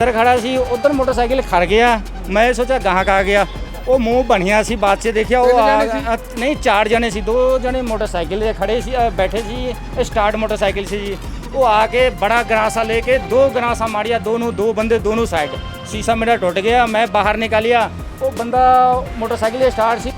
ਅੰਦਰ ਖੜਾ ਸੀ ਉਧਰ ਮੋਟਰਸਾਈਕਲ ਖੜ ਗਿਆ ਮੈਂ ਸੋਚਿਆ ਗਾਹਕ ਆ ਗਿਆ ਉਹ ਮੂੰਹ ਬਣਿਆ ਸੀ ਬਾਅਦ ਚ ਦੇਖਿਆ ਉਹ ਆ ਅ, ਨਹੀਂ ਚਾਰ ਜਣੇ ਸੀ ਦੋ ਜਣੇ ਮੋਟਰਸਾਈਕਲ ਤੇ ਖੜੇ ਸੀ ਅ, ਬੈਠੇ ਸੀ ਸਟਾਰਟ ਮੋਟਰਸਾਈਕਲ ਸੀ ਜੀ ਉਹ ਆ ਕੇ ਬੜਾ ਗਰਾਸਾ लेके दो गरासा मारिया दोनों दो बंदे दोनों साइड शीशा मेरा टूट गया मैं बाहर निकालिया वो बंदा मोटरसाइकिल स्टार्ट सी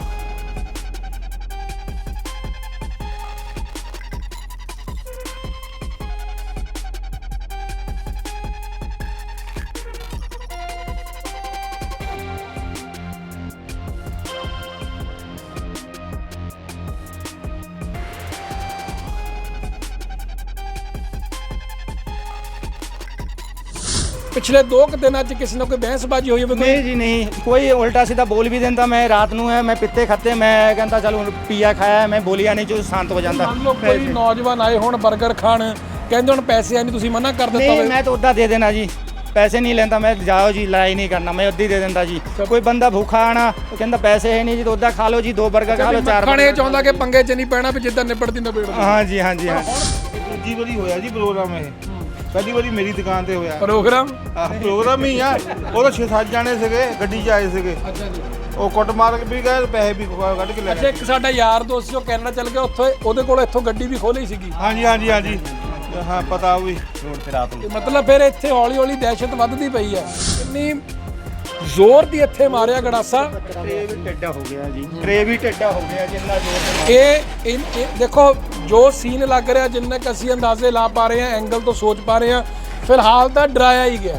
ਪਿਛਲੇ 2 ਕੁ ਦਿਨਾਂ 'ਚ ਕਿਸੇ ਨਾਲ ਕੋਈ ਬਹਿਸਬਾਜ਼ੀ ਹੋਈ ਹੋਵੇ ਕੋਈ? ਨਹੀਂ ਜੀ ਨਹੀਂ। ਕੋਈ ਉਲਟਾ ਸਿੱਧਾ ਬੋਲ ਵੀ ਦਿੰਦਾ ਮੈਂ ਰਾਤ ਨੂੰ ਹੈ ਮੈਂ ਪਿੱਤੇ ਖੱਤੇ ਮੈਂ ਕਹਿੰਦਾ ਚਲ ਹੁਣ ਪੀਆ ਖਾਇਆ ਮੈਂ ਬੋਲਿਆ ਨਹੀਂ ਜੋ ਸ਼ਾਂਤ ਹੋ ਜਾਂਦਾ। ਮੰਨ ਲਓ ਕੋਈ ਨੌਜਵਾਨ ਆਏ ਹੁਣ 버ਗਰ ਖਾਣ ਕਹਿੰਦੇ ਹੁਣ ਪੈਸੇ ਆ ਨਹੀਂ ਤੁਸੀਂ ਮਨਾ ਕਰ ਦਿੱਤਾ ਨਹੀਂ ਹੋਵੇ। ਮੈਂ ਤਾਂ ਉੱਦਾਂ ਦੇ ਦੇਣਾ ਜੀ। ਪੈਸੇ ਨਹੀਂ ਲੈਂਦਾ ਮੈਂ ਜਾਓ ਜੀ ਲੜਾਈ ਨਹੀਂ ਕਰਨਾ ਮੈਂ ਉੱਦੀ ਦੇ ਦਿੰਦਾ ਜੀ। ਕੋਈ ਬੰਦਾ ਭੁੱਖਾ ਆਣਾ ਉਹ ਕਹਿੰਦਾ ਪੈਸੇ ਹੈ ਨਹੀਂ ਜੀ ਤਾਂ ਉੱਦਾਂ ਖਾ ਲਓ ਜੀ ਦੋ 버ਗਰ ਖਾ ਲਓ ਚਾਰ ਖਾਣੇ ਚਾਹੁੰਦਾ ਕਿ ਪੰਗੇ 'ਚ ਨਹੀਂ ਪੈਣਾ ਵੀ ਜਿੱਦਾਂ ਨਿਬੜਦੀ ਨਿਬੜ ਹਾਂ ਜੀ ਹਾਂ ਜੀ ਹਾਂ ਦੂਜੀ ਵਾਰੀ ਹੋਇਆ ਜੀ ਪ੍ਰੋਗਰਾਮ ਇਹ। ਪਹਿਲੀ ਵਾਰੀ ਮੇਰੀ ਦੁਕਾਨ ਤੇ ਹੋਇਆ। ਪ੍ਰੋਗਰਾਮ? ਆਹ ਪ੍ਰੋਗਰਾਮ ਹੀ ਆ। ਉਹ ਤਾਂ 6-7 ਜਾਣੇ ਸੀਗੇ ਗੱਡੀ 'ਚ ਆਏ ਸੀਗੇ। ਅੱਛਾ ਜੀ। ਉਹ ਕੁੱਟ ਮਾਰ ਕੇ ਵੀ ਗਏ ਪੈਸੇ ਵੀ ਕੱਢ ਕੇ ਲੈ ਅੱਛਾ ਗਏ ਇੱਕ ਸਾਡਾ ਯਾਰ ਦੋਸਤ ਜੋ ਕੈਨੇਡਾ ਚੱਲ ਗਿਆ ਉੱਥੇ ਉਹਦੇ ਕੋਲ ਇੱਥੋਂ ਗੱਡੀ ਵੀ ਖੋਲੀ ਸੀਗੀ। ਹਾਂਜੀ ਹਾਂਜੀ ਹਾਂਜੀ। ਹਾਂ ਪਤਾ ਉਹ ਵੀ। ਤੇ ਮਤਲਬ ਫਿਰ ਇੱਥੇ ਹੌਲੀ ਹੌਲੀ ਦਹਿਸ਼ਤ ਵੱਧਦੀ ਪਈ ਹੈ। ਕਿੰਨੀ ਜ਼ੋਰ ਦੀ ਇੱਥੇ ਮਾਰਿਆ ਗੜਾਸਾ। ਟਰੇ ਵੀ ਟੱਡਾ ਹੋ ਗਿਆ ਜੀ। ਟਰੇ ਵੀ ਟੱਡਾ ਹੋ ਗਿਆ ਜਿੰਨਾ ਜ਼ੋਰ ਇਹ ਇਹ- ਦੇਖੋ ਜੋ ਸੀਨ ਲੱਗ ਰਿਹਾ ਜਿੰਨੇ ਕ ਅਸੀਂ ਅੰਦਾਜ਼ੇ ਲਾ ਪਾ ਰਹੇ ਹਾਂ ਐਂਗਲ ਤੋਂ ਸੋਚ ਪਾ ਰਹੇ ਹਾਂ ਫਿਲਹਾਲ ਤਾਂ ਡਰਾਇਆ ਹੀ ਗਿਆ।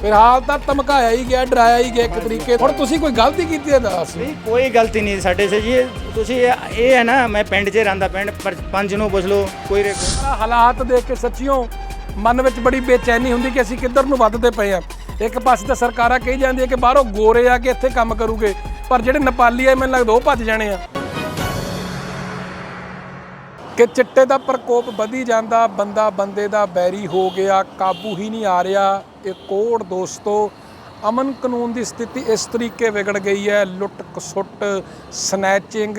ਫਿਲਹਾਲ ਤਾਂ ਧਮਕਾਇਆ ਹੀ ਗਿਆ ਡਰਾਇਆ ਹੀ ਗਿਆ ਇੱਕ ਤਰੀਕੇ ਹੁਣ ਤੁਸੀਂ ਕੋਈ ਗਲਤੀ ਕੀਤੀ ਹੈ ਦੱਸ ਨਹੀਂ ਕੋਈ ਗਲਤੀ ਨਹੀਂ ਸਾਡੇ ਸੇ ਜੀ। ਤੁਸੀਂ ਇਹ ਹੈ ਨਾ ਮੈਂ ਪਿੰਡ 'ਚ ਰਹਿੰਦਾ ਪਿੰਡ ਪਰ ਪੰਜ ਨੂੰ ਪੁੱਛ ਲਓ ਕੋਈ ਹਾਲਾਤ ਦੇਖ ਕੇ ਸੱਚੀਓ ਮਨ ਵਿੱਚ ਬੜੀ ਬੇਚੈਨੀ ਹੁੰਦੀ ਕਿ ਅਸੀਂ ਕਿੱਧਰ ਨੂੰ ਵੱਧਦੇ ਪਏ ਆ ਇੱਕ ਪਾਸੇ ਤਾਂ ਸਰਕਾਰਾਂ ਕਹੀ ਜਾਂਦੀਆਂ ਕਿ ਬਾਹਰੋਂ ਗੋਰੇ ਆ ਕੇ ਇੱਥੇ ਕੰਮ ਕਰੂਗੇ, ਪਰ ਜਿਹੜੇ ਨੇਪਾਲੀ ਆ, ਮੈਨੂੰ ਲੱਗਦਾ ਉਹ ਭੱਜ ਜਾਣੇ ਆ। ਕਿ ਚਿੱਟੇ ਦਾ ਪ੍ਰਕੋਪ ਵਧੀ ਜਾਂਦਾ, ਬੰਦਾ ਬੰਦੇ ਦਾ ਬੈਰੀ ਹੋ ਗਿਆ, ਕਾਬੂ ਹੀ ਨਹੀਂ ਆ ਰਿਹਾ। ਇਹ ਕੋੜ ਦੋਸਤੋ, ਅਮਨ ਕਾਨੂੰਨ ਦੀ ਸਥਿਤੀ ਇਸ ਤਰੀਕੇ ਵਿਗੜ ਗਈ ਹੈ ਲੁੱਟ ਖਸੁੱਟ ਸਨੈਚਿੰਗ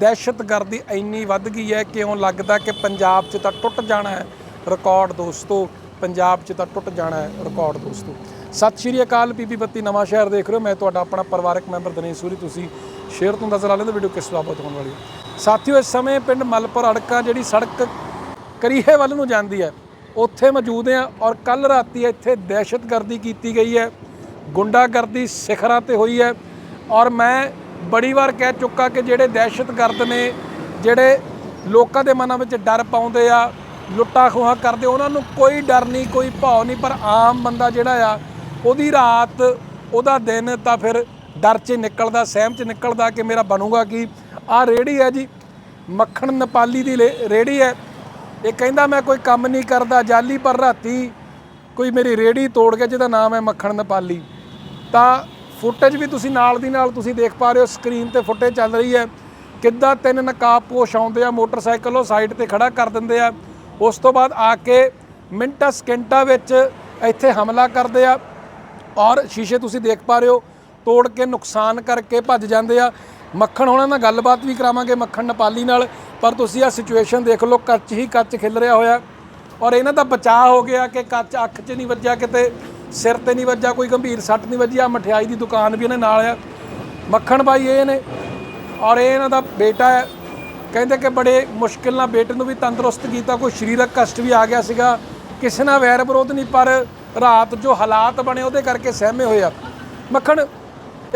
ਦਹਿਸ਼ਤਗਰਦੀ ਇੰਨੀ ਵੱਧ ਗਈ ਹੈ ਕਿ ਇਉਂ ਲੱਗਦਾ ਕਿ ਪੰਜਾਬ 'ਚ ਤਾਂ ਟੁੱਟ ਜਾਣਾ ਹੈ। ਰਿਕਾਰਡ ਦੋਸਤੋ, ਪੰਜਾਬ 'ਚ ਤਾਂ ਟੁੱਟ ਜਾਣਾ ਹੈ। ਰਿਕਾਰਡ ਦੋਸਤੋ। ਸਤਿ ਸ਼੍ਰੀ ਅਕਾਲ ਪੀਪੀ ਬੱਤੀ, ਨਵਾਂ ਸ਼ਹਿਰ ਦੇਖ ਰਹੇ ਹੋ। ਮੈਂ ਤੁਹਾਡਾ ਆਪਣਾ ਪਰਿਵਾਰਕ ਮੈਂਬਰ ਦਿਨੇਸ਼ ਸੂਰੀ। ਤੁਸੀਂ ਸ਼ੇਅਰ ਤੋਂ ਨਜ਼ਰ ਆ ਲੈਂਦੇ ਵੀਡੀਓ ਕਿਸ ਬਾਬਤ ਹੋਣ ਵਾਲੀ ਹੈ। ਸਾਥੀਓ, ਇਸ ਸਮੇਂ ਪਿੰਡ ਮਲਪੁਰ ਅੜਕਾ, ਜਿਹੜੀ ਸੜਕ ਕਰੀਹੇ ਵੱਲ ਨੂੰ ਜਾਂਦੀ ਹੈ, ਉੱਥੇ ਮੌਜੂਦ ਹਾਂ ਔਰ ਕੱਲ ਰਾਤੀ ਇੱਥੇ ਦਹਿਸ਼ਤਗਰਦੀ ਕੀਤੀ ਗਈ ਹੈ, ਗੁੰਡਾਗਰਦੀ ਸਿਖਰਾਂ ਤੇ ਹੋਈ ਹੈ ਔਰ ਮੈਂ ਬੜੀ ਵਾਰ ਕਹਿ ਚੁੱਕਾ ਕਿ ਜਿਹੜੇ ਦਹਿਸ਼ਤਗਰਦ ਨੇ, ਜਿਹੜੇ ਲੋਕਾਂ ਦੇ ਮਨਾਂ ਵਿੱਚ ਡਰ ਪਾਉਂਦੇ ਆ ਲੁੱਟਾ ਖੋਹਾਂ ਕਰਦੇ, ਉਹਨਾਂ ਨੂੰ ਕੋਈ ਡਰ ਨਹੀਂ, ਕੋਈ ਭੌ ਨਹੀਂ, ਪਰ ਆਮ ਬੰਦਾ ਜਿਹੜਾ ਆ ਉਹਦੀ ਰਾਤ, ਉਹਦਾ ਦਿਨ ਤਾਂ ਫਿਰ ਡਰ 'ਚ ਨਿਕਲਦਾ, ਸਹਿਮ 'ਚ ਨਿਕਲਦਾ ਕਿ ਮੇਰਾ ਬਣੂਗਾ ਕੀ। ਆਹ ਰੇੜੀ ਹੈ ਜੀ, ਮੱਖਣ ਨੇਪਾਲੀ ਦੀ ਲੇ- ਰੇੜੀ ਹੈ। ਇਹ ਕਹਿੰਦਾ ਮੈਂ ਕੋਈ ਕੰਮ ਨਹੀਂ ਕਰਦਾ, ਜਾਲੀ ਪਰ ਰਾਤੀ ਕੋਈ ਮੇਰੀ ਰੇੜੀ ਤੋੜ ਗਿਆ ਜਿਹਦਾ ਨਾਮ ਹੈ ਮੱਖਣ ਨੇਪਾਲੀ। ਤਾਂ ਫੁਟੇਜ ਵੀ ਤੁਸੀਂ ਨਾਲ ਦੀ ਨਾਲ ਤੁਸੀਂ ਦੇਖ ਪਾ ਰਹੇ ਹੋ, ਸਕਰੀਨ ਤੇ ਫੁਟੇਜ ਚੱਲ ਰਹੀ ਹੈ। ਕਿੱਦਾਂ ਤਿੰਨ ਨਕਾਬਪੋਸ਼ ਆਉਂਦੇ ਆ, ਮੋਟਰਸਾਈਕਲ ਉਹ ਸਾਈਡ ਤੇ ਖੜਾ ਕਰ ਦਿੰਦੇ ਆ। ਉਸ ਤੋਂ ਬਾਅਦ ਆ ਕੇ ਮਿੰਟਾਂ ਸਕਿੰਟਾਂ ਵਿੱਚ ਇੱਥੇ ਹਮਲਾ ਕਰਦੇ ਆ। ਔਰ ਸ਼ੀਸ਼ੇ ਤੁਸੀਂ ਦੇਖ ਪਾ ਰਹੇ ਹੋ, ਤੋੜ ਕੇ ਨੁਕਸਾਨ ਕਰਕੇ ਭੱਜ ਜਾਂਦੇ ਆ। ਮੱਖਣ ਹੋਣਾ ਨਾਲ ਗੱਲਬਾਤ ਵੀ ਕਰਾਵਾਂਗੇ ਮੱਖਣ ਨੇਪਾਲੀ ਨਾਲ, ਪਰ ਤੁਸੀਂ ਆ ਸਿਚੁਏਸ਼ਨ ਦੇਖ ਲਓ, ਕੱਚ ਹੀ ਕੱਚ ਖਿਲ ਰਿਹਾ ਹੋਇਆ। ਔਰ ਇਹਨਾਂ ਦਾ ਬਚਾਅ ਹੋ ਗਿਆ ਕਿ ਕੱਚ ਅੱਖ 'ਚ ਨਹੀਂ ਵੱਜਿਆ ਕਿਤੇ, ਸਿਰ ਤੇ ਨਹੀਂ ਵੱਜਿਆ, ਕੋਈ ਗੰਭੀਰ ਸੱਟ ਨਹੀਂ ਵੱਜੀ ਆ ਮਠਿਆਈ ਦੀ ਦੁਕਾਨ ਵੀ ਇਹਨਾਂ ਨਾਲ ਆ। ਮੱਖਣ ਬਾਈ ਇਹ ਨੇ, ਔਰ ਇਹ ਇਹਨਾਂ ਦਾ ਬੇਟਾ ਹੈ। ਕਹਿੰਦੇ ਕਿ ਬੜੇ ਮੁਸ਼ਕਿਲ ਨਾਲ ਬੇਟੇ ਨੂੰ ਵੀ ਤੰਦਰੁਸਤ ਕੀਤਾ, ਕੋਈ ਸਰੀਰਕ ਕਸ਼ਟ ਵੀ ਆ ਗਿਆ ਸੀਗਾ। ਕਿਸੇ ਨਾਲ ਵੈਰ ਵਿਰੋਧ ਨਹੀਂ, ਪਰ ਰਾਤ ਜੋ ਹਾਲਾਤ ਬਣੇ ਉਹਦੇ ਕਰਕੇ ਸਹਿਮੇ ਹੋਏ ਆ। ਮੱਖਣ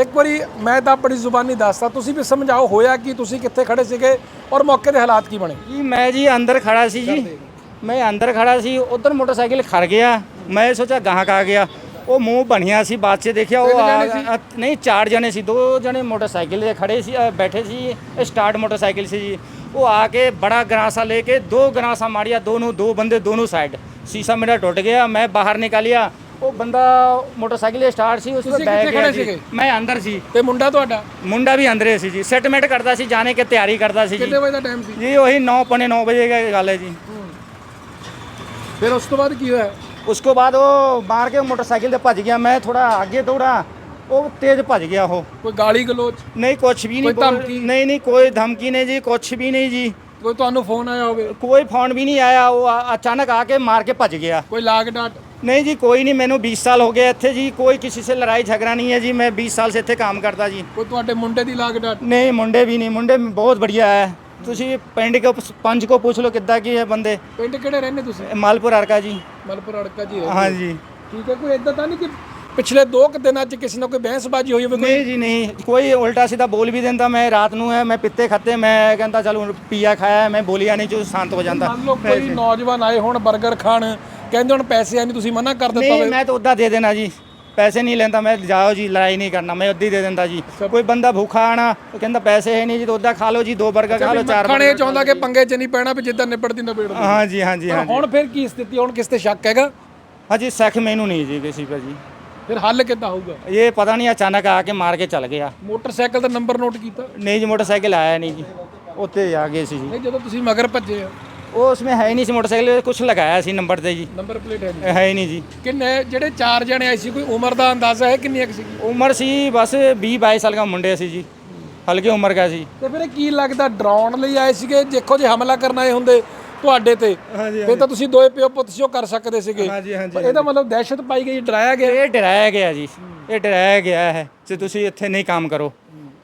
ਇੱਕ ਵਾਰੀ ਮੈਂ ਤਾਂ ਆਪਣੀ ਜ਼ੁਬਾਨੀ ਦੱਸਦਾ ਤੁਸੀਂ ਵੀ ਸਮਝਾਓ ਹੋਇਆ ਕਿ ਤੁਸੀਂ ਕਿੱਥੇ ਖੜੇ ਸੀਗੇ ਔਰ ਮੌਕੇ ਦੇ ਹਾਲਾਤ ਕੀ ਬਣੇ? ਜੀ ਮੈਂ ਜੀ ਅੰਦਰ ਖੜਾ ਸੀ ਜੀ। ਮੈਂ ਅੰਦਰ ਖੜਾ ਸੀ ਉਧਰ ਮੋਟਰਸਾਈਕਲ ਖੜ ਗਿਆ। ਮੈਂ ਸੋਚਿਆ ਗਾਹਕ ਆ ਗਿਆ। ਉਹ ਮੂੰਹ ਬਣਿਆ ਸੀ ਬਾਅਦ 'ਚ ਦੇਖਿਆ ਉਹ ਨਹੀਂ ਚਾਰ ਜਣੇ ਸੀ। ਦੋ ਜਣੇ ਮੋਟਰਸਾਈਕਲ ਤੇ ਖੜੇ ਸੀ ਬੈਠੇ ਸੀ। ਇਹ ਸਟਾਰਟ ਮੋਟਰਸਾਈਕਲ ਸੀ ਜੀ। ਉਹ ਆ ਕੇ ਬੜਾ ਗਰਾਸਾ ਲੈ ਕੇ ਦੋ ਗਰਾਸਾ ਮਾਰਿਆ ਦੋਨੋਂ ਦੋ ਬੰਦੇ ਦੋਨੋਂ ਸਾਈਡ। शीशा मेरा टूट गया मैं बाहर निकालिया वो बंदा मोटरसाइकिल स्टार्ट ਸੀ ਉਸ ਤੁਸੀਂ ਤੇ ਬਹਿ ਕਿੱਥੇ ਗਿਆ ਖੜੇ ਜੀ ਸੀਗੇ? ਮੈਂ ਅੰਦਰ ਸੀ ਤੇ ਮੁੰਡਾ ਤੁਹਾਡਾ ਮੁੰਡਾ ਵੀ ਅੰਦਰੇ ਸੀ ਜੀ ਸੈਟਲਮੈਂਟ ਕਰਦਾ ਸੀ ਜਾਣੇ ਕੇ ਤਿਆਰੀ ਕਰਦਾ ਸੀ ਜੀ ਕਿੰਨੇ ਵਜੇ ਦਾ ਟਾਈਮ ਸੀ ਜੀ ਉਹੀ 9 ਪੌਣੇ 9 ਵਜੇ ਦੀ ਗੱਲ ਹੈ ਜੀ ਫਿਰ ਉਸ ਤੋਂ ਬਾਅਦ ਕੀ ਹੋਇਆ उसको बाद वो मार के मोटरसाइकिल से भज गया मैं थोड़ा आगे दौड़ा वो तेज भज गया वो ਕੋਈ ਗਾਲੀ ਗਲੋਚ नहीं कुछ भी नहीं कोई बोल- धमकी? नहीं नहीं कोई धमकी नहीं जी कुछ भी नहीं जी ਕੋਈ ਤੁਹਾਨੂੰ ਫੋਨ ਆਇਆ ਹੋਵੇ कोई फोन भी नहीं आया वो आ- अचानक आके मार के भज गया ਕੋਈ ਲਾਗ ਡਾਟ नहीं जी कोई नहीं मैंने 20 साल हो गए थे जी कोई किसी से लड़ाई झगड़ा नहीं है जी मैं 20 साल से थे काम करता जी ਕੋਈ ਤੁਹਾਡੇ ਮੁੰਡੇ ਦੀ ਲਾਗ ਡਾਟ नहीं मुंडे भी नहीं मुंडे बहुत बढ़िया है ਤੁਸੀਂ ਪਿੰਡ ਕੋ ਪੰਜ ਕੋ ਪੁੱਛ ਲਓ ਕਿੱਦਾਂ ਕੀ ਹੈ ਬੰਦੇ ਪਿੰਡ ਕਿਹੜੇ ਰਹਿੰਦੇ ਤੁਸੀਂ ਮਾਲਪੁਰ ਅਰਕਾ ਜੀ ਮਲਪੁਰ ਅੜਕਾ ਜੀ ਰਹਿੰਦੇ ਹਾਂ ਜੀ ਠੀਕ ਹੈ ਕੋਈ ਇਦਾਂ ਤਾਂ ਨਹੀਂ ਕਿ ਪਿਛਲੇ 2 ਕੁ ਦਿਨਾਂ 'ਚ ਕਿਸੇ ਨਾਲ ਕੋਈ ਬਹਿਸਬਾਜ਼ੀ ਹੋਈ ਹੋਵੇ ਕੋਈ? ਨਹੀਂ ਜੀ ਨਹੀਂ। ਕੋਈ ਉਲਟਾ ਸਿੱਧਾ ਬੋਲ ਵੀ ਦਿੰਦਾ ਮੈਂ ਰਾਤ ਨੂੰ ਹੈ ਮੈਂ ਪਿੱਤੇ ਖਾਤੇ ਮੈਂ ਕਹਿੰਦਾ ਚਲ ਹੁਣ ਪੀਆ ਖਾਇਆ ਮੈਂ ਬੋਲਿਆ ਨਹੀਂ ਜੋ ਸ਼ਾਂਤ ਹੋ ਜਾਂਦਾ। ਮੰਨ ਲਓ ਕੋਈ ਨੌਜਵਾਨ ਆਏ ਹੁਣ 버ਗਰ ਖਾਣ ਕਹਿੰਦੇ ਹੁਣ ਪੈਸੇ ਆ ਨਹੀਂ ਤੁਸੀਂ ਮਨਾ ਕਰ ਦਿੱਤਾ ਨਹੀਂ ਹੋਵੇ। ਮੈਂ ਤਾਂ ਉਦਾਂ ਦੇ ਦੇਣਾ ਜੀ। ਪੈਸੇ ਨਹੀਂ ਲੈਂਦਾ ਮੈਂ ਜਾਓ ਜੀ ਲੜਾਈ ਨਹੀਂ ਕਰਨਾ ਮੈਂ ਉਦਾਂ ਦੇ ਦਿੰਦਾ ਜੀ। ਕੋਈ ਬੰਦਾ ਭੁੱਖਾ ਆਣਾ ਉਹ ਕਹਿੰਦਾ ਪੈਸੇ ਹੈ ਨਹੀਂ ਜੀ ਤਾਂ ਉਦਾਂ ਖਾ ਲਓ ਜੀ ਦੋ 버ਗਰ ਖਾ ਲਓ ਚਾਰ ਖਾਣੇ ਚਾਹੁੰਦਾ ਕਿ ਪੰਗੇ 'ਚ ਨਹੀਂ ਪੈਣਾ ਵੀ ਜਿੱਦਾਂ ਨਿਬੜਦੀ ਨਿਬੜ ਹਾਂ ਜੀ ਹਾਂ ਜੀ ਹਾਂ ਜੀ। ਹੁਣ ਫਿਰ ਕੀ ਸਥਿਤੀ ਹੁਣ ਕਿਸ ਤੇ ਸ਼ੱਕ ਹੈਗਾ? ਹਾਂਜੀ ਸਖ ਮੈਨੂੰ ਨਹੀਂ ਜੀ ਕਿਸੇ ਪਰ ਜੀ। ਫਿਰ ਹੱਲ ਕਿੱਦਾਂ ਹੋਊਗਾ? ਇਹ ਪਤਾ ਨਹੀਂ ਅਚਾਨਕ ਆ ਕੇ ਮਾਰ ਕੇ ਚੱਲ ਗਿਆ। ਮੋਟਰਸਾਈਕਲ ਦਾ ਨੰਬਰ ਨੋਟ ਕੀਤਾ? ਨਹੀਂ ਜੀ ਮੋਟਰਸਾਈਕਲ ਆਇਆ ਨਹੀਂ ਜੀ। ਉੱਥੇ ਆ ਗਏ ਸੀ ਜੀ। ਨਹੀਂ ਜਦੋਂ ਤੁਸੀਂ ਮਗਰ ਭੱਜੇ ਆ? ਉਹ ਉਸਮੇ ਹੈ ਨਹੀਂ ਸੀ ਮੋਟਰਸਾਈਕਲ ਕੁਝ ਲਗਾਇਆ ਸੀ ਨੰਬਰ ਤੇ ਜੀ। ਨੰਬਰ ਪਲੇਟ ਹੈ ਨਹੀਂ ਹੈ ਨਹੀਂ ਜੀ। ਕਿੰਨੇ ਜਿਹੜੇ ਚਾਰ ਜਣੇ ਆਏ ਸੀ ਕੋਈ ਉਮਰ ਦਾ ਅੰਦਾਜ਼ਾ ਹੈ ਕਿੰਨੀ ਕੁ ਸੀ? ਉਮਰ ਸੀ ਬਸ 20 22 ਸਾਲ ਦਾ ਮੁੰਡੇ ਸੀ ਜੀ। ਹਲਕੀ ਉਮਰ ਦਾ ਸੀ। ਤੇ ਫਿਰ ਇਹ ਕੀ ਲੱਗਦਾ ਡਰਾਉਣ ਲਈ ਆਏ ਸੀਗੇ? ਦੇਖੋ ਜੇ ਹਮਲਾ ਕਰਨ ਆਏ ਹੁੰਦੇ ਤੁਹਾਡੇ ਤੇ। ਫਿਰ ਤਾਂ ਤੁਸੀਂ ਦੋਏ ਪਿਓ ਪੁੱਤ ਸੀ ਉਹ ਕਰ ਸਕਦੇ ਸੀਗੇ। ਹਾਂਜੀ, ਹਾਂਜੀ, ਪਰ ਇਹਦਾ ਮਤਲਬ ਦਹਿਸ਼ਤ ਪਾਈ ਗਈ ਡਰਾਇਆ ਗਿਆ? ਇਹ ਡਰਾਇਆ ਗਿਆ ਜੀ। ਇਹ ਡਰਾਇਆ ਗਿਆ ਹੈ ਕਿ ਤੁਸੀਂ ਇੱਥੇ ਨਹੀਂ ਕੰਮ ਕਰੋ।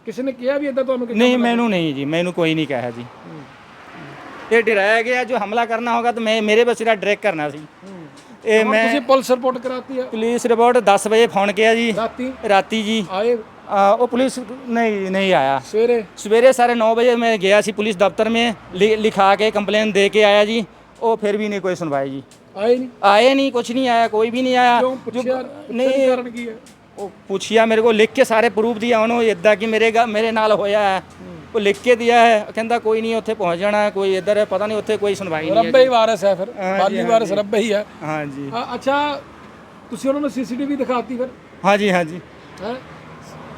ਕਿਸੇ ਨੇ ਕਿਹਾ ਵੀ ਇਦਾਂ ਤੁਹਾਨੂੰ ਕਿ ਨਹੀਂ ਮੈਨੂੰ ਨਹੀਂ ਜੀ ਮੈਨੂੰ ਕੋਈ ਨਹੀਂ ਕਿਹਾ ਜੀ। ਇਹ ਡਰਾਇਆ ਗਿਆ ਜੋ ਹਮਲਾ ਕਰਨਾ ਹੋਗਾ ਤਾਂ ਮੈਂ ਮੇਰੇ ਬਸ ਸਿਰਾ ਡਾਇਰੈਕਟ ਕਰਨਾ ਸੀ। ਇਹ ਮੈਂ ਤੁਸੀਂ ਪੁਲਿਸ ਰਿਪੋਰਟ ਕਰਾਤੀ ਆ ਪੁਲਿਸ ਰਿਪੋਰਟ 10 ਵਜੇ ਫੋਨ ਕੀਤਾ ਜੀ। ਰਾਤੀ? ਰਾਤੀ ਜੀ। ਆਏ आ, वो पुलिस नहीं नहीं आया ਸਵੇਰੇ सवेरे साढ़े नौ बजे मैं गया सी पुलिस दफ्तर में लि, लिखा के कंप्लेन दे के आया जी वो फिर भी नहीं कोई सुनवाई जी ਆਏ ਨਹੀਂ आए नहीं कुछ नहीं आया कोई भी नहीं आया ਕਿਉਂ ਪੁੱਛਿਆ नहीं ਨਹੀਂ ਕਾਰਨ ਕੀ ਹੈ वो पूछिया मेरे को लिख के सारे प्रूफ दिया उन्होंने इदा कि मेरे गा- मेरे नाल होया है वो लिख के दिया है कहता कोई नहीं उत्थे पहुंच जाना है कोई इधर है पता नहीं उत्थे कोई सुनवाई नहीं है ਰੱਬੇ ਹੀ ਵਾਰਸ ਹੈ ਫਿਰ ਬਾਲੀ ਵਾਰਸ ਰੱਬੇ ਹੀ ਹੈ हाँ जी ਅ- ਅੱਛਾ ਤੁਸੀਂ ਉਹਨਾਂ ਨੂੰ ਸੀਸੀਟੀਵੀ ਦਿਖਾਤੀ ਫਿਰ हाँ जी हाँ जी ਹੈ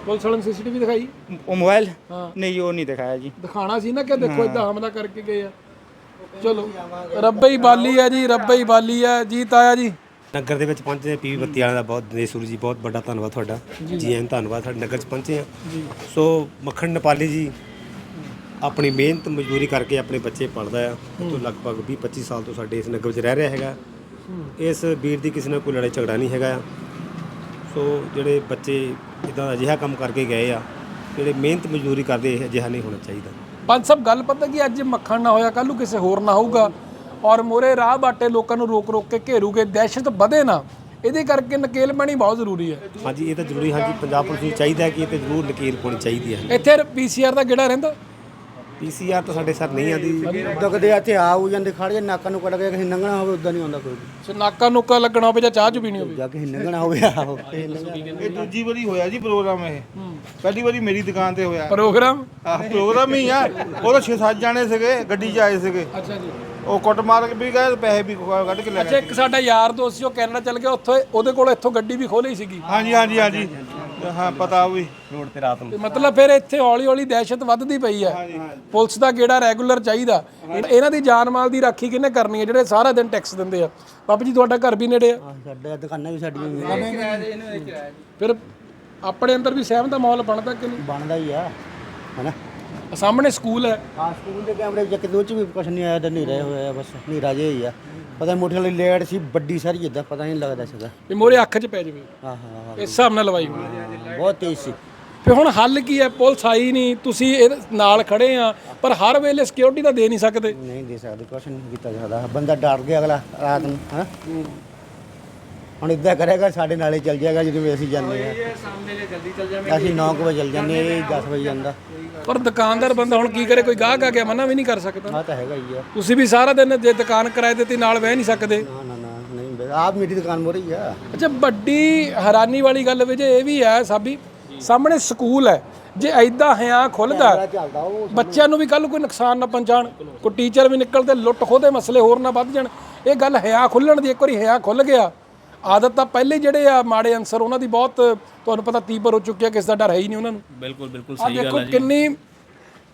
ਪੁਲਿਸ ਵਾਲਿਆਂ ਸੀਸੀਟੀਵੀ ਦਿਖਾਈ? ਉਹ ਮੋਬਾਈਲ? ਨਹੀਂ ਉਹ ਨਹੀਂ ਦਿਖਾਇਆ ਜੀ। ਦਿਖਾਣਾ ਸੀ ਨਾ ਕਿ ਦੇਖੋ ਇਦਾਂ ਹਮਲਾ ਕਰਕੇ ਗਏ ਆ। ਚਲੋ ਰੱਬੇ ਹੀ ਬਾਲੀ ਆ ਜੀ ਰੱਬੇ ਹੀ ਬਾਲੀ ਆ। ਜੀ ਤਾਇਆ ਜੀ। ਨਗਰ ਦੇ ਵਿੱਚ ਪਹੁੰਚੇ ਪੀਵੀ ਬੱਤੀ ਵਾਲਿਆਂ ਦਾ ਬਹੁਤ ਦਿਨੇਸ਼ ਸੂਰੀ ਜੀ ਬਹੁਤ ਵੱਡਾ ਧੰਨਵਾਦ ਤੁਹਾਡਾ। ਜੀ। ਐਨ ਧੰਨਵਾਦ ਸਾਡੇ ਨਗਰ 'ਚ ਪਹੁੰਚੇ ਆ। ਸੋ ਮੱਖਣ ਨਪਾਲੀ ਜੀ ਆਪਣੀ ਮਿਹਨਤ ਮਜ਼ਦੂਰੀ ਕਰਕੇ ਆਪਣੇ ਬੱਚੇ ਪੜਦਾ ਆ। ਤੋਂ ਲਗਭਗ 20 25 ਸਾਲ ਤੋਂ ਸਾਡੇ ਇਸ ਨਗਰ ਵਿੱਚ ਰਹਿ ਰਿਹਾ ਹੈਗਾ। ਇਸ ਵੀਰ ਦੀ ਕਿਸੇ ਨਾਲ ਕੋਈ ਲੜਾਈ ਝਗੜਾ ਨਹੀਂ ਹੈਗਾ ਸੋ ਜਿਹੜੇ ਬੱਚੇ ਇਦਾਂ ਦਾ ਅਜਿਹਾ ਕੰਮ ਕਰਕੇ ਗਏ ਆ ਜਿਹੜੇ ਮਿਹਨਤ ਮਜ਼ਦੂਰੀ ਕਰਦੇ ਇਹ ਅਜਿਹਾ ਨਹੀਂ ਹੋਣਾ ਚਾਹੀਦਾ। ਪੰਜ ਸਭ ਗੱਲ ਪਤਾ ਕਿ ਅੱਜ ਮੱਖਣ ਨਾ ਹੋਇਆ ਕੱਲ ਕਿਸੇ ਹੋਰ ਨਾ ਹੋਊਗਾ। ਔਰ ਮੋਰੇ ਰਾਹ ਬਾਟੇ ਲੋਕਾਂ ਨੂੰ ਰੋਕ ਰੋਕ ਕੇ ਘੇਰੂਗੇ ਦਹਿਸ਼ਤ ਵਧੇ ਨਾ ਇਹਦੇ ਕਰਕੇ ਨਕੇਲ ਪੈਣੀ ਬਹੁਤ ਜ਼ਰੂਰੀ ਹੈ। ਹਾਂਜੀ ਇਹ ਤਾਂ ਜ਼ਰੂਰੀ ਹਾਂਜੀ ਪੰਜਾਬ ਪੁਲਿਸ ਨੂੰ ਚਾਹੀਦਾ ਹੈ ਕਿ ਇਹ ਤੇ ਜ਼ਰੂਰ ਨਕੀਲ ਪਾਉਣੀ ਚਾਹੀਦੀ ਹੈ। ਇੱਥੇ ਪੀਸੀਆਰ ਦਾ ਗੇੜਾ ਰਹਿੰਦਾ। ਪੀਸੀਆਰ ਤਾਂ ਸਾਡੇ ਸਰ ਨਹੀਂ ਆਦੀ ਇੱਥੇ ਆ ਹੋ ਜਾਂਦੇ ਖੜ ਜੇ ਨਾਕਾਂ ਨੂੰ ਕੱਢ ਕੇ ਕਿਸੇ ਲੰਘਣਾ ਹੋਵੇ ਉਦਾਂ ਨਹੀਂ ਆਉਂਦਾ ਕੋਈ ਵੀ। ਸੋ ਨਾਕਾ ਨੁੱਕਾ ਲੱਗਣਾ ਹੋਵੇ ਜਾਂ ਚਾਹ ਚ ਪੀਣੀ ਹੋਵੇ? ਜਾਂ ਕਿਸੇ ਲੰਘਣਾ ਹੋਵੇ ਆਹੋ। ਕਿਸੇ ਲੰਘਣਾ ਇਹ ਦੂਜੀ ਵਾਰੀ ਹੋਇਆ ਜੀ ਪ੍ਰੋਗਰਾਮ ਇਹ। ਪਹਿਲੀ ਵਾਰੀ ਮੇਰੀ ਦੁਕਾਨ ਤੇ ਹੋਇਆ। ਪ੍ਰੋਗਰਾਮ? ਆਹ ਪ੍ਰੋਗਰਾਮ ਹੀ ਆ। ਉਹ ਤਾਂ 6-7 ਜਾਣੇ ਸੀਗੇ ਗੱਡੀ 'ਚ ਆਏ ਸੀਗੇ। ਅੱਛਾ ਜੀ। ਉਹ ਕੁੱਟ ਮਾਰ ਕੇ ਵੀ ਗਏ ਤੇ ਪੈਸੇ ਵੀ ਕੱਢ ਕੇ ਲੈ ਅੱਛਾ ਗਏ ਇੱਕ ਸਾਡਾ ਯਾਰ ਦੋਸਤ ਸੀ ਉਹ ਕੈਨੇਡਾ ਚੱਲ ਗਿਆ ਉੱਥੇ ਉਹਦੇ ਕੋਲ ਇੱਥੋਂ ਗੱਡੀ ਵੀ ਖੋਲੀ ਸੀਗੀ। ਹਾਂਜੀ ਹਾਂਜੀ ਹਾਂਜੀ। ਹਾਂ ਪਤਾ ਵੀ। ਤੇ ਮਤਲਬ ਫਿਰ ਇੱਥੇ ਹੌਲੀ ਹੌਲੀ ਦਹਿਸ਼ਤ ਵੱਧਦੀ ਪਈ ਹੈ। ਪੁਲਿਸ ਦਾ ਗੇੜਾ ਰੈਗੂਲਰ ਚਾਹੀਦਾ। ਇਹਨਾਂ ਦੀ ਜਾਨ ਮਾਲ ਦੀ ਰਾਖੀ ਕਿਹਨੇ ਕਰਨੀ ਹੈ? ਜਿਹੜੇ ਸਾਰਾ ਦਿਨ ਟੈਕਸ ਦਿੰਦੇ ਆ। ਬਾਬੂ ਜੀ ਤੁਹਾਡਾ ਘਰ ਵੀ ਨੇੜੇ ਆ? ਸਾਡੇ ਦੁਕਾਨਾਂ ਵੀ ਸਾਡੀਆਂ। ਫਿਰ ਆਪਣੇ ਅੰਦਰ ਵੀ ਸਹਿਮ ਦਾ ਮਾਹੌਲ ਬਣਦਾ ਕਿ ਨਹੀਂ? ਬਣਦਾ ਹੀ ਆ। ਹਨਾ? ਸਾਹਮਣੇ ਸਕੂਲ ਹੈ। ਆ ਸਕੂਲ ਦੇ ਕੈਮਰੇ ਵਿੱਚ ਦੋ ਚ ਵੀ ਕੁਛ ਨਹੀਂ ਆਇਆ ਤਾਂ ਹਨੇਰਾ ਹੋਇਆ ਬਸ ਹਨੇਰਾ ਜਿਹਾ ਹੀ ਆ। ਪਤਾ ਮੋਟਰ ਵਾਲੀ ਲੇਟ ਸੀ ਵੱਡੀ ਸਾਰੀ ਇਦਾਂ ਪਤਾ ਨਹੀਂ ਲੱਗਦਾ ਸੀਗਾ। ਵੀ ਮੋਰੇ ਅੱਖ 'ਚ ਪੈ ਜਾਵੇ। ਹਾਂ ਹਾਂ ਇਸ ਹਿਸਾਬ ਨਾਲ ਲਵਾਈ ਹੋਣੀ। ਹਾਂ ਬਹੁਤ ਤੇਜ਼ ਸੀ। ਫਿਰ ਹੁਣ ਹੱਲ ਕੀ ਹੈ? ਪੁਲਿਸ ਆਈ ਨਹੀਂ ਤੁਸੀਂ ਇਹਦੇ ਨਾਲ ਖੜੇ ਆ ਪਰ ਹਰ ਵੇਲੇ ਸਿਕਿਉਰਿਟੀ ਤਾਂ ਦੇ ਨਹੀਂ ਸਕਦੇ। ਨਹੀਂ ਦੇ ਸਕਦੇ ਕੁਛ ਨਹੀਂ ਕੀਤਾ ਸਕਦਾ ਬੰਦਾ ਡਰ ਗਿਆ ਅਗਲਾ ਰਾਤ ਨੂੰ ਹਾਂ। ਹੁਣ ਇਦਾਂ ਕਰੇਗਾ ਸਾਡੇ ਨਾਲੇ ਚੱਲ ਜਾਏਗਾ ਜਦੋਂ ਅਸੀਂ ਜਾਂਦੇ ਆ ਅਸੀਂ 9 ਵਜੇ ਚੱਲ ਜਾਂਦੇ ਆ, ਇਹ 10 ਵਜੇ ਜਾਂਦਾ। ਪਰ ਦੁਕਾਨਦਾਰ ਬੰਦਾ ਹੁਣ ਕੀ ਕਰੇ ਕੋਈ ਗਾਹਕ ਆ ਗਿਆ ਮਨਾ ਵੀ ਨਹੀਂ ਕਰ ਸਕਦਾ। ਆ ਤਾਂ ਹੈਗਾ ਹੀ ਆ। ਤੁਸੀਂ ਵੀ ਸਾਰਾ ਦਿਨ ਜੇ ਦੁਕਾਨ ਕਿਰਾਏ ਦਿੱਤੀ ਨਾਲ ਬਹਿ ਨਹੀਂ ਸਕਦੇ। ਨਾ ਨਾ ਨਾ ਨਹੀਂ ਬੇ- ਆਪ ਮੇਰੀ ਦੁਕਾਨ ਮੋਰੀ ਆ। ਅੱਛਾ ਵੱਡੀ ਹੈਰਾਨੀ ਵਾਲੀ ਗੱਲ ਵੀ ਜੇ ਇਹ ਵੀ ਹੈ ਸਾਬੀ ਸਾਹਮਣੇ ਸਕੂਲ ਹੈ। ਜੇ ਐਦਾਂ ਹਿਆ ਖੁੱਲਦਾ ਚੱਲਦਾ ਉਹ ਬੱਚਿਆਂ ਨੂੰ ਵੀ ਕੱਲ ਕੋਈ ਨੁਕਸਾਨ ਨਾ ਪਹੁੰਚਾਣ ਕੋਈ ਟੀਚਰ ਵੀ ਨਿਕਲਦੇ ਲੁੱਟ ਖੋਦੇ ਮਸਲੇ ਹੋਰ ਨਾ ਵੱਧ ਜਾਣ। ਇਹ ਗੱਲ ਹਿਆ ਖੁੱਲਣ ਦੀ ਇੱਕ ਵਾਰੀ ਹਿਆ ਖੁੱਲ ਗਿਆ। ਆਦਤ ਤਾਂ ਪਹਿਲੇ ਜਿਹੜੇ ਆ ਮਾੜੇ ਅਨਸਰ ਉਹਨਾਂ ਦੀ ਬਹੁਤ ਤੁਹਾਨੂੰ ਪਤਾ ਤੀਬਰ ਹੋ ਚੁੱਕੀ ਹੈ ਕਿਸ ਦਾ ਡਰ ਹੈ ਹੀ ਨਹੀਂ ਉਹਨਾਂ ਨੂੰ। ਬਿਲਕੁਲ ਬਿਲਕੁਲ ਆ ਦੇਖੋ ਕਿੰਨੀ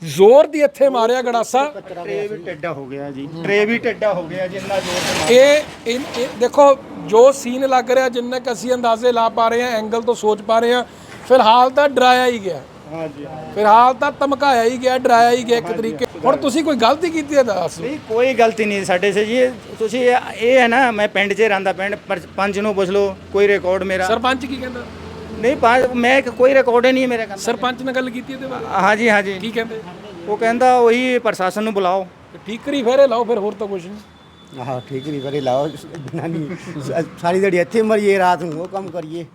ਜ਼ੋਰ ਦੀ ਇੱਥੇ ਮਾਰਿਆ ਗੜਾਸਾ। ਟਰੇ ਵੀ ਟੱਡਾ ਹੋ ਗਿਆ ਜੀ ਟਰੇ ਵੀ ਟੱਡਾ ਹੋ ਗਿਆ ਜਿੰਨਾ ਜ਼ੋਰ ਇਹ ਦੇਖੋ ਜੋ ਸੀਨ ਲੱਗ ਰਿਹਾ ਜਿੰਨੇ ਕ ਅਸੀਂ ਅੰਦਾਜ਼ੇ ਲਾ ਪਾ ਰਹੇ ਹਾਂ ਐਂਗਲ ਤੋਂ ਸੋਚ ਪਾ ਰਹੇ ਹਾਂ ਫਿਲਹਾਲ ਤਾਂ ਡਰਾਇਆ ਹੀ ਗਿਆ। ਹਾਂਜੀ ਫਿਲਹਾਲ ਤਾਂ ਧਮਕਾਇਆ ਹੀ ਗਿਆ ਡਰਾਇਆ ਹੀ ਗਿਆ ਇੱਕ ਤਰੀਕੇ। ਹੁਣ ਤੁਸੀਂ ਕੋਈ ਗਲਤੀ ਕੀਤੀ ਹੈ ਦੱਸ ਨਹੀਂ ਕੋਈ ਗਲਤੀ ਨਹੀਂ ਸਾਡੇ ਸੇ ਜੀ। ਇਹ ਤੁਸੀਂ ਇਹ ਇਹ ਹੈ ਨਾ ਮੈਂ ਪਿੰਡ 'ਚ ਰਹਿੰਦਾ ਪਿੰਡ ਪਰ- ਪੰਜ ਨੂੰ ਪੁੱਛ ਲਓ ਕੋਈ ਰਿਕਾਰਡ ਮੇਰਾ। ਸਰਪੰਚ ਕੀ ਕਹਿੰਦਾ? ਨਹੀਂ ਪੰਜ- ਮੈਂ ਕੋਈ ਰਿਕਾਰਡ ਹੀ ਨਹੀਂ ਮੇਰੇ ਕੋਲ ਸਰਪੰਚ ਨਾਲ ਗੱਲ ਕੀਤੀ ਇਹਦੇ ਬਾਰੇ? ਹਾਂਜੀ ਹਾਂਜੀ। ਕੀ ਕਹਿੰਦੇ? ਉਹ ਕਹਿੰਦਾ ਉਹੀ ਪ੍ਰਸ਼ਾਸਨ ਨੂੰ ਬੁਲਾਓ। ਤੇ ਠੀਕ ਕਰੀ ਫੇਰੇ ਲਾਓ ਫਿਰ ਹੋਰ ਤਾਂ ਕੁਝ ਨਹੀਂ। ਆਹ ਠੀਕ ਨਹੀਂ ਕਰੇ ਲਾਓ। ਸ- ਸਾਰੀ ਦਿਹਾੜੀ ਇੱਥੇ ਮਰੀਏ ਰਾਤ ਨੂੰ ਉਹ ਕੰਮ ਕਰੀਏ।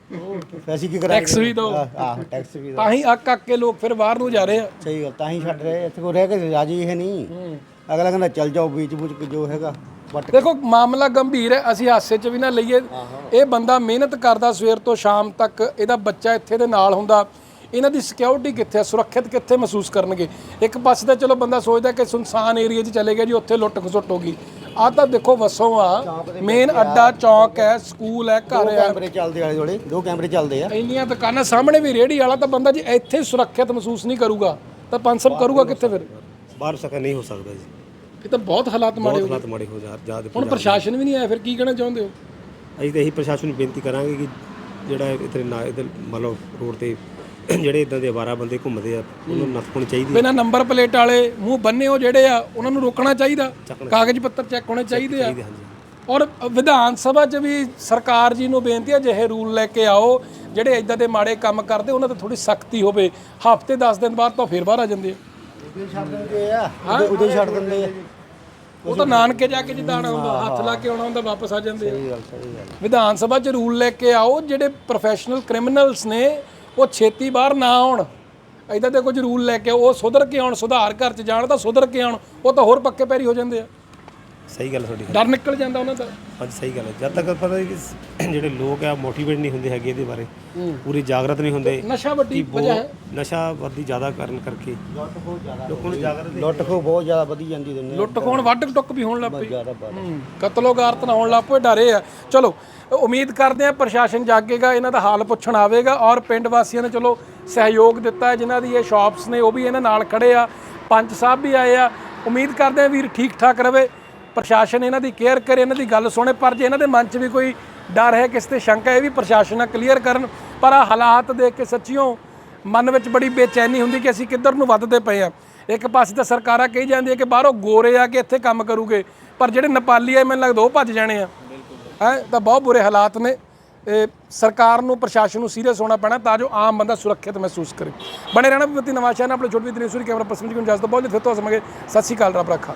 ਫਿਰ ਅਸੀਂ ਕੀ ਕਰਾਂਗੇ? ਟੈਕਸ ਵੀ ਦਿਓ। ਆਹ, ਆਹ ਟੈਕਸ ਵੀ ਦਿਓ। ਤਾਂ ਹੀ ਅੱਕ ਅੱਕ ਕੇ ਲੋਕ ਫਿਰ ਬਾਹਰ ਨੂੰ ਜਾ ਰਹੇ ਆ। ਸਹੀ ਗੱਲ ਤਾਂ ਹੀ ਛੱਡ ਰਹੇ। ਇੱਥੇ ਕੋ ਰਹਿ ਕੇ ਰਾਜੀ ਇਹ ਨਹੀਂ। ਅਗਲਾ ਕਹਿੰਦਾ ਚੱਲ ਜਾਓ ਬੀਚ ਬੁਚ ਕੇ ਜੋ ਹੈਗਾ। ਬਟ ਦੇਖੋ ਮਾਮਲਾ ਗੰਭੀਰ ਹੈ। ਅਸੀਂ ਹਾਸੇ 'ਚ ਵੀ ਨਾ ਲਈਏ। ਇਹ ਬੰਦਾ ਮਿਹਨਤ ਕਰਦਾ ਸਵੇਰ ਤੋਂ ਸ਼ਾਮ ਤੱਕ। ਇਹਦਾ ਬੱਚਾ ਇੱਥੇ ਦੇ ਨਾਲ ਹੁੰਦਾ। ਇਹਨਾਂ ਦੀ ਸਿਕਿਉਰਿਟੀ ਕਿੱਥੇ ਹੈ ਸੁਰੱਖਿਅਤ ਕਿੱਥੇ ਮਹਿਸੂਸ ਕਰਨਗੇ? ਇੱਕ ਪਾਸੇ ਤਾਂ ਚਲੋ ਬੰਦਾ ਸੋਚਦਾ ਕਿ ਸੁਨਸਾਨ ਏਰੀਆ 'ਚ ਚਲੇ ਗਿਆ ਜੀ ਉੱਥੇ ਲੁੱਟ ਖਸੁੱਟ ਹੋ ਗਈ। ਆਹ ਤਾਂ ਦੇਖੋ ਵਸੋਂ ਆ। ਮੇਨ ਅੱਡਾ ਚੌਕ ਹੈ ਸਕੂਲ ਹੈ ਘਰ ਹੈ। ਕੈਮਰੇ ਚੱਲਦੇ ਆਲੇ ਦੁਆਲੇ ਦੋ ਕੈਮਰੇ ਚੱਲਦੇ ਆ। ਇੰਨੀਆਂ ਦੁਕਾਨਾਂ ਸਾਹਮਣੇ ਵੀ ਰੇੜੀ ਵਾਲਾ ਤਾਂ ਬੰਦਾ ਜੀ ਇੱਥੇ ਸੁਰੱਖਿਅਤ ਮਹਿਸੂਸ ਨਹੀਂ ਕਰੂਗਾ। ਤਾਂ ਪੰਜ ਸੌ ਕਰੂਗਾ ਕਿੱਥੇ ਫਿਰ? ਬਾਹਰ ਸਕਾ ਨਹੀਂ ਹੋ ਸਕਦਾ ਜੀ। ਇਹ ਤਾਂ ਬਹੁਤ ਹਾਲਾਤ ਮਾੜੇ ਹੋ ਗਏ। ਹਾਲਾਤ ਮਾੜੇ ਹੋ ਜਾ ਜਾਦੇ ਹੁਣ ਪ੍ਰਸ਼ਾਸਨ ਵੀ ਨਹੀਂ ਆਇਆ ਫਿਰ ਕੀ ਕਹਿਣਾ ਚਾਹੁੰਦੇ ਹੋ? ਅਸੀਂ ਤਾਂ ਇਹੀ ਪ੍ਰਸ਼ਾਸਨ ਨੂੰ ਬੇਨਤੀ ਕਰਾਂਗੇ ਕਿ ਜਿਹੜਾ ਇਤਨੇ ਨਾ ਇਧਰ ਮਤਲਬ ਰੋਡ ਤੇ ਜਿਹੜੇ ਇਦਾਂ ਦੇ ਆਵਾਰਾ ਬੰਦੇ ਘੁੰਮਦੇ ਆ ਉਹਨਾਂ ਨੂੰ ਨੱਥ ਪਾਉਣੀ ਚਾਹੀਦੀ ਹੈ ਬਿਨਾਂ ਨੰਬਰ ਪਲੇਟ ਵਾਲੇ ਮੂੰਹ ਬੰਨੇ ਹੋ ਜਿਹੜੇ ਆ ਉਹਨਾਂ ਨੂੰ ਰੋਕਣਾ ਚਾਹੀਦਾ। ਕਾਗਜ਼ ਪੱਤਰ ਚੈੱਕ ਹੋਣੇ ਚਾਹੀਦੇ ਆ। ਹਾਂਜੀ। ਔਰ ਵਿਧਾਨ ਸਭਾ 'ਚ ਵੀ ਸਰਕਾਰ ਜੀ ਨੂੰ ਬੇਨਤੀ ਹੈ ਜਿਹੇ ਰੂਲ ਲੈ ਕੇ ਆਓ ਜਿਹੜੇ ਇਦਾਂ ਦੇ ਮਾੜੇ ਕੰਮ ਕਰਦੇ ਉਹਨਾਂ ਤੇ ਥੋੜੀ ਸਖਤੀ ਹੋਵੇ। ਹਫ਼ਤੇ 10 ਦਿਨ ਬਾਅਦ ਤਾਂ ਫਿਰ ਬਾਹਰ ਆ ਜਾਂਦੇ ਆ। ਉਦੋਂ ਛੱਡ ਦਿੰਦੇ ਆ। ਉਦੋਂ- ਉਦੋਂ ਹੀ ਛੱਡ ਦਿੰਦੇ ਆ। ਉਹ ਤਾਂ ਨਾਨਕੇ ਜਾ ਕੇ ਜਿੱਦਾਂ ਆਉਣਾ ਹੁੰਦਾ ਹੱਥ ਲਾ ਕੇ ਆਉਣਾ ਹੁੰਦਾ ਵਾਪਸ ਆ ਜਾਂਦੇ ਆ। ਸਹੀ ਗੱਲ ਸਹੀ ਗੱਲ। ਵਿਧਾਨ ਸਭਾ 'ਚ ਰੂਲ ਲੈ ਕੇ ਆਓ ਜਿਹੜੇ ਪ੍ਰੋਫੈਸ਼ਨਲ ਕ੍ਰਿਮੀਨਲਸ ਨੇ ਉਹ ਛੇਤੀ ਬਾਹਰ ਨਾ ਆਉਣ। ਇਦਾਂ ਦੇ ਕੁਝ ਰੂਲ ਲੈ ਕੇ ਆਓ, ਉਹ ਸੁਧਰ ਕੇ ਆਉਣ ਸੁਧਾਰ ਘਰ 'ਚ ਜਾਣ ਤਾਂ ਸੁਧਰ ਕੇ ਆਉਣ। ਉਹ ਤਾਂ ਹੋਰ ਪੱਕੇ ਪੈਰੀ ਹੋ ਜਾਂਦੇ ਆ। ਸਹੀ ਗੱਲ ਤੁਹਾਡੀ। ਡਰ ਨਿਕਲ ਜਾਂਦਾ ਉਹਨਾਂ ਦਾ। ਹਾਂਜੀ ਸਹੀ ਗੱਲ ਹੈ ਜਦ ਤੱਕ ਪਤਾ ਹੈ ਕਿ ਸ- ਜਿਹੜੇ ਲੋਕ ਆ ਮੋਟੀਵੇਟ ਨਹੀਂ ਹੁੰਦੇ ਹੈਗੇ ਇਹਦੇ ਬਾਰੇ ਪੂਰੀ ਜਾਗਰਤ ਨਹੀਂ ਹੁੰਦੇ ਨਸ਼ਾ ਵੱਡੀ ਕਿ ਵਜ੍ਹਾ ਹੈ। ਬਹੁਤ ਨਸ਼ਾ ਵੱਧੀ ਜ਼ਿਆਦਾ ਕਰਨ ਕਰਕੇ। ਲੋਕਾਂ ਨੂੰ ਜਾਗਰਤ ਲੁੱਟ ਖੋ ਬਹੁਤ ਜ਼ਿਆਦਾ ਵਧੀ ਜਾਂਦੀ ਦੁਨੀਆ ਲੁੱਟ ਖੋਣ ਵੱਢ ਟੁੱਕ ਵੀ ਹੋਣ ਲੱਗ ਪਈ। ਜ਼ਿਆਦਾ ਵੱਧ। ਹੂੰ, ਕਤਲੋ ਗਾਰਤ ਨਾ ਹੋਣ ਲੱਗ ਪਏ ਡਰੇ ਆ। ਚਲੋ ਉਮੀਦ ਕਰਦੇ ਆ ਪ੍ਰਸ਼ਾਸਨ ਜਾਗੇਗਾ ਇਹਨਾਂ ਦਾ ਹਾਲ ਪੁੱਛਣ ਆਵੇਗਾ ਔਰ ਪਿੰਡ ਵਾਸੀਆਂ ਨੇ ਚਲੋ ਸਹਿਯੋਗ ਦਿੱਤਾ ਹੈ ਜਿਨ੍ਹਾਂ ਦੀ ਇਹ ਸ਼ਾਪਸ ਨੇ ਉਹ ਵੀ ਇਹਨਾਂ ਨਾਲ ਖੜੇ ਆ। ਪੰਚ ਸਾਹਿਬ ਵੀ ਆਏ ਆ। ਉਮੀਦ ਕਰਦੇ ਆ ਵੀਰ ਠੀਕ ਠਾਕ ਰਵੇ। ਪ੍ਰਸ਼ਾਸਨ ਇਹਨਾਂ ਦੀ ਕੇਅਰ ਕਰੇ, ਇਹਨਾਂ ਦੀ ਗੱਲ ਸੁਣੇ, ਪਰ ਜੇ ਇਹਨਾਂ ਦੇ ਮਨ 'ਚ ਵੀ ਕੋਈ ਡਰ ਹੈ, ਕਿਸ ਤੇ ਸ਼ੰਕਾ ਹੈ, ਇਹ ਵੀ ਪ੍ਰਸ਼ਾਸਨ ਨਾਲ ਕਲੀਅਰ ਕਰਨ। ਪਰ ਆ ਹਾਲਾਤ ਦੇਖ ਕੇ ਸੱਚੀਓ ਮਨ ਵਿੱਚ ਬੜੀ ਬੇਚੈਨੀ ਹੁੰਦੀ ਕਿ ਅਸੀਂ ਕਿੱਧਰ ਨੂੰ ਵੱਧਦੇ ਪਏ ਆ ਇੱਕ ਪਾਸੇ ਤਾਂ ਸਰਕਾਰਾਂ ਕਹੀ ਜਾਂਦੀਆਂ ਕਿ ਬਾਹਰੋਂ ਗੋਰੇ ਆ ਕੇ ਇੱਥੇ ਕੰਮ ਕਰੂਗੇ, ਪਰ ਜਿਹੜੇ ਨੇਪਾਲੀ ਆ, ਮੈਨੂੰ ਲੱਗਦਾ ਉਹ ਭੱਜ ਜਾਣੇ ਆ। ਹੈ, ਤਾਂ ਬਹੁਤ ਬੁਰੇ ਹਾਲਾਤ ਨੇ। ਇਹ ਸਰਕਾਰ ਨੂੰ, ਪ੍ਰਸ਼ਾਸਨ ਨੂੰ ਸੀਰੀਅਸ ਹੋਣਾ ਪੈਣਾ ਤਾਂ ਜੋ ਆਮ ਬੰਦਾ ਸੁਰੱਖਿਅਤ ਮਹਿਸੂਸ ਕਰੇ। ਬਣੇ ਰਹਿਣਾ ਵਿਪਤੀ ਨਵਾਸ਼ਾ ਨੇ ਆਪਣੇ ਛੋਟੀ ਦਿਨੇਸ਼ਵਰੀ ਕੈਮਰਾ ਪਰਸਨ ਜੀ ਨੂੰ ਇਜਾਜ਼ਤ ਬਹੁਤ ਫਿਰ ਤੋਂ ਸਮਗੇ ਸਤਿ ਸ਼੍ਰੀ ਅਕਾਲ, ਰੱਬ ਰੱਖਾ।